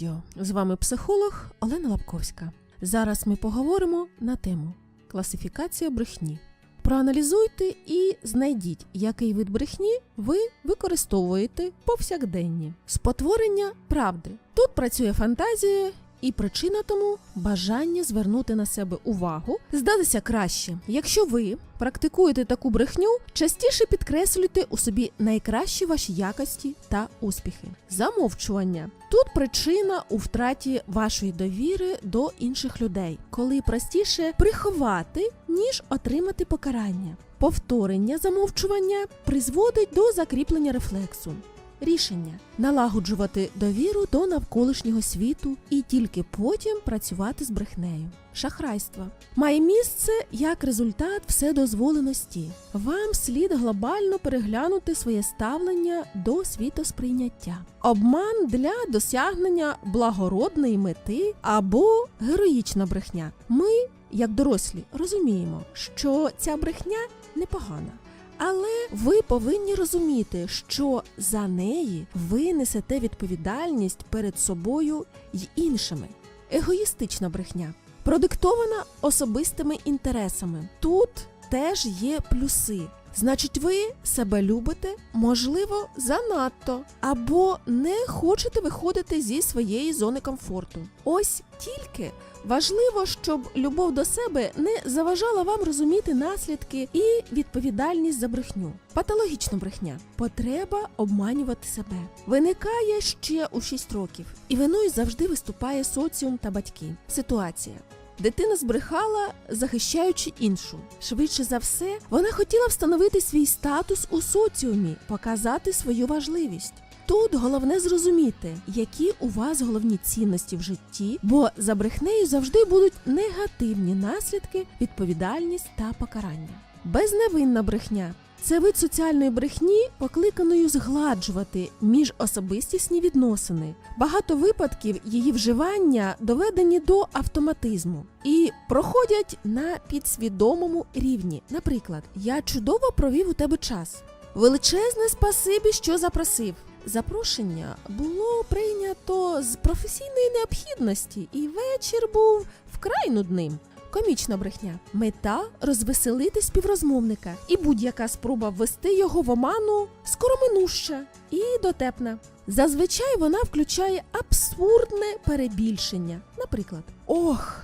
радіо. З вами психолог Олена Лапковська. Зараз ми поговоримо на тему класифікація брехні. Проаналізуйте і знайдіть, який вид брехні ви використовуєте повсякденні. Спотворення правди. Тут працює фантазія. І причина тому бажання звернути на себе увагу, здатися краще. Якщо ви практикуєте таку брехню, частіше підкреслюйте у собі найкращі ваші якості та успіхи. Замовчування тут причина у втраті вашої довіри до інших людей, коли простіше приховати, ніж отримати покарання. Повторення замовчування призводить до закріплення рефлексу. Рішення налагоджувати довіру до навколишнього світу і тільки потім працювати з брехнею. Шахрайство має місце як результат вседозволеності. Вам слід глобально переглянути своє ставлення до світосприйняття. Обман для досягнення благородної мети або героїчна брехня. Ми, як дорослі, розуміємо, що ця брехня непогана. Але ви повинні розуміти, що за неї ви несете відповідальність перед собою й іншими. Егоїстична брехня продиктована особистими інтересами. Тут теж є плюси. Значить, ви себе любите, можливо, занадто, або не хочете виходити зі своєї зони комфорту. Ось тільки важливо, щоб любов до себе не заважала вам розуміти наслідки і відповідальність за брехню. Патологічна брехня потреба обманювати себе виникає ще у 6 років, і виною завжди виступає соціум та батьки. Ситуація. Дитина збрехала, захищаючи іншу. Швидше за все, вона хотіла встановити свій статус у соціумі, показати свою важливість. Тут головне зрозуміти, які у вас головні цінності в житті, бо за брехнею завжди будуть негативні наслідки, відповідальність та покарання. Безневинна брехня це вид соціальної брехні, покликаною згладжувати міжособистісні відносини. Багато випадків її вживання доведені до автоматизму і проходять на підсвідомому рівні. Наприклад, я чудово провів у тебе час. Величезне спасибі, що запросив. Запрошення було прийнято з професійної необхідності, і вечір був вкрай нудним. Комічна брехня. Мета розвеселити співрозмовника, і будь-яка спроба ввести його в оману скороминуща і дотепна. Зазвичай вона включає абсурдне перебільшення. Наприклад, ох,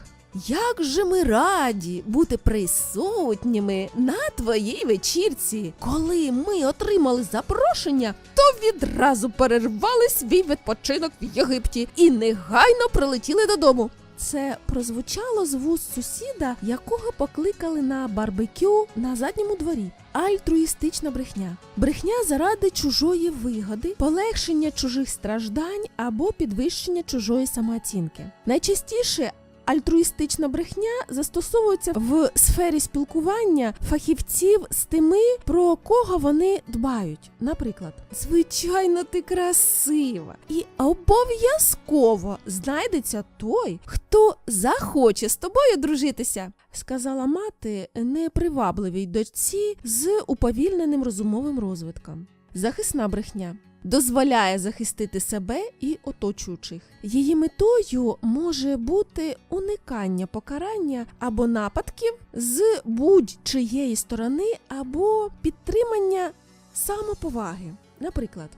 як же ми раді бути присутніми на твоїй вечірці. Коли ми отримали запрошення, то відразу перервали свій відпочинок в Єгипті і негайно прилетіли додому. Це прозвучало з вуст сусіда, якого покликали на барбекю на задньому дворі. Альтруїстична брехня. Брехня заради чужої вигоди, полегшення чужих страждань або підвищення чужої самооцінки. Найчастіше Альтруїстична брехня застосовується в сфері спілкування фахівців з тими, про кого вони дбають. Наприклад, звичайно, ти красива, і обов'язково знайдеться той, хто захоче з тобою дружитися, сказала мати непривабливій дочці з уповільненим розумовим розвитком. Захисна брехня дозволяє захистити себе і оточуючих. Її метою може бути уникання покарання або нападків з будь-чиєї сторони, або підтримання самоповаги. Наприклад,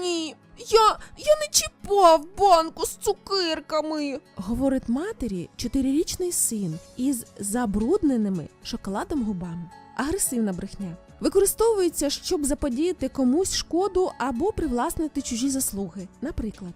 ні, я, я не чіпав банку з цукерками, говорить матері чотирирічний син із забрудненими шоколадом губами. Агресивна брехня використовується, щоб заподіяти комусь шкоду або привласнити чужі заслуги. Наприклад,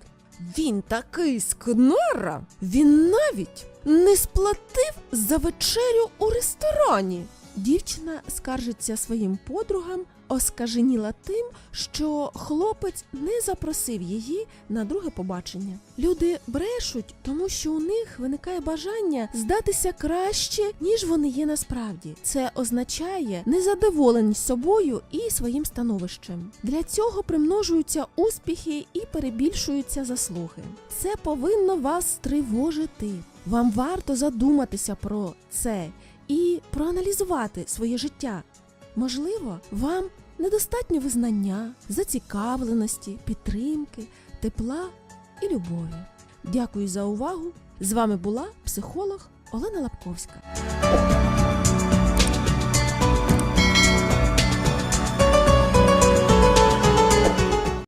він такий скнара, він навіть не сплатив за вечерю у ресторані. Дівчина скаржиться своїм подругам, оскаженіла тим, що хлопець не запросив її на друге побачення. Люди брешуть, тому що у них виникає бажання здатися краще, ніж вони є насправді. Це означає незадоволеність собою і своїм становищем. Для цього примножуються успіхи і перебільшуються заслуги. Це повинно вас тривожити. Вам варто задуматися про це і проаналізувати своє життя. Можливо, вам недостатньо визнання, зацікавленості, підтримки, тепла і любові. Дякую за увагу! З вами була психолог Олена Лапковська.